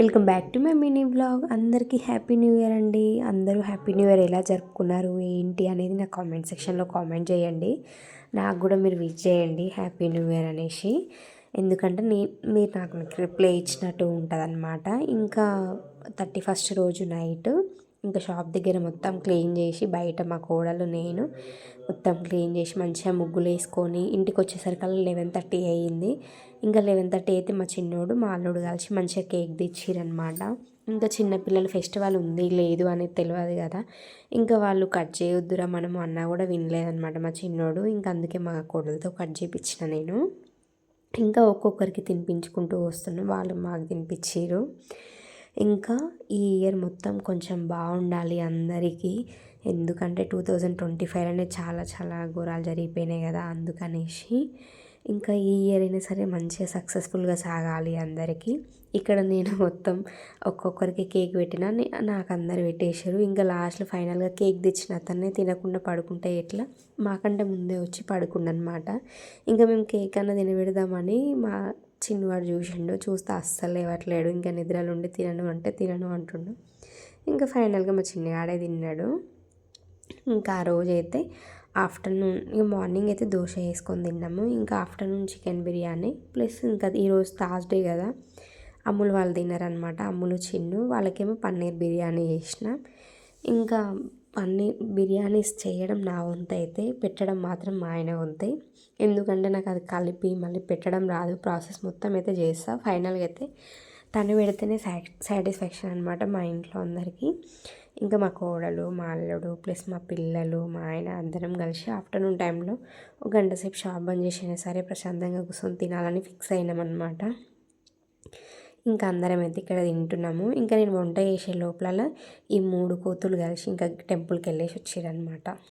Welcome back to my mini blog అందరికీ happy new year అండి. అందరూ హ్యాపీ న్యూ ఇయర్ ఎలా జరుపుకున్నారు ఏంటి అనేది నా కామెంట్ సెక్షన్లో కామెంట్ చేయండి. నాకు కూడా మీరు విచ్ చేయండి హ్యాపీ న్యూ ఇయర్ అనేసి. ఎందుకంటే నేను మీరు నాకు రిప్లై ఇచ్చినట్టు ఉంటుంది ఇంకా థర్టీ ఫస్ట్ రోజు నైట్ ఇంకా షాప్ దగ్గర మొత్తం క్లీన్ చేసి బయట మా కోడలు నేను మొత్తం క్లీన్ చేసి మంచిగా ముగ్గులు వేసుకొని ఇంటికి వచ్చేసరికి లెవెన్ థర్టీ అయ్యింది. ఇంకా లెవెన్ థర్టీ అయితే మా చిన్నోడు మా అల్లుడు కలిసి మంచిగా కేక్ తెచ్చిరనమాట ఇంకా చిన్నపిల్లల ఫెస్టివల్ ఉంది లేదు అనేది తెలియదు కదా. ఇంకా వాళ్ళు కట్ చేయొద్దురా మనం అన్నా కూడా వినలేదనమాట మా చిన్నోడు. ఇంకా అందుకే మా కోడలతో కట్ చేయించిన నేను. ఇంకా ఒక్కొక్కరికి తినిపించుకుంటూ వస్తున్నాం వాళ్ళు మాకు తినిపించారు ఇంకా ఈ ఇయర్ మొత్తం కొంచెం బాగుండాలి అందరికీ. ఎందుకంటే టూ థౌజండ్ ట్వంటీ ఫైవ్ చాలా చాలా ఘోరాలు జరిగిపోయినాయి కదా అందుకనేసి ఇంకా ఈ ఇయర్ అయినా సరే మంచిగా సక్సెస్ఫుల్గా సాగాలి అందరికీ. ఇక్కడ నేను మొత్తం ఒక్కొక్కరికి కేక్ పెట్టిన నాకు అందరు పెట్టేశారు. ఇంకా లాస్ట్లో ఫైనల్గా కేక్ తెచ్చిన అతన్నే తినకుండా పడుకుంటే ఎట్లా? మాకంటే ముందే వచ్చి పడుకుండనమాట. ఇంకా మేము కేక్ అన్న తినబెడదామని మా చిన్నవాడు చూసిండు చూస్తే అస్సలు లేవట్లేడు ఇంకా నిద్రలు ఉండి తినను అంటే తినను అంటుండు. ఇంకా ఫైనల్గా మా చిన్నగాడే తిన్నాడు. ఇంకా ఆ రోజు అయితే ఆఫ్టర్నూన్ ఇక మార్నింగ్ అయితే దోశ వేసుకొని తిన్నాము. ఇంకా ఆఫ్టర్నూన్ చికెన్ బిర్యానీ ప్లస్ ఇంకా ఈరోజు థర్స్డే కదా అమ్ములు వాళ్ళు తిన్నారనమాట అమ్ములు చిన్ను వాళ్ళకేమో పన్నీర్ బిర్యానీ చేసిన. ఇంకా పన్నీర్ బిర్యానీస్ చేయడం నా వంతు అయితే పెట్టడం మాత్రం మా ఆయన వంతే. ఎందుకంటే నాకు అది కలిపి మళ్ళీ పెట్టడం రాదు. ప్రాసెస్ మొత్తం అయితే చేస్తా. ఫైనల్గా అయితే తను పెడితేనే సాటిస్ఫాక్షన్ అనమాట మా ఇంట్లో అందరికీ. ఇంకా మా కోడలు మా అల్లుడు ప్లస్ మా పిల్లలు మా ఆయన అందరం కలిసి ఆఫ్టర్నూన్ టైంలో ఒక గంట సేపు షాప్ బంద్ చేసినా సరే ప్రశాంతంగా కూర్చొని తినాలని ఫిక్స్ అయినామన్నమాట. ఇంకా అందరం అయితే ఇక్కడ తింటున్నాము. ఇంకా నేను వంట చేసే లోపల ఈ మూడు కోతులు కలిసి ఇంకా టెంపుల్కి వెళ్ళేసి వచ్చారనమాట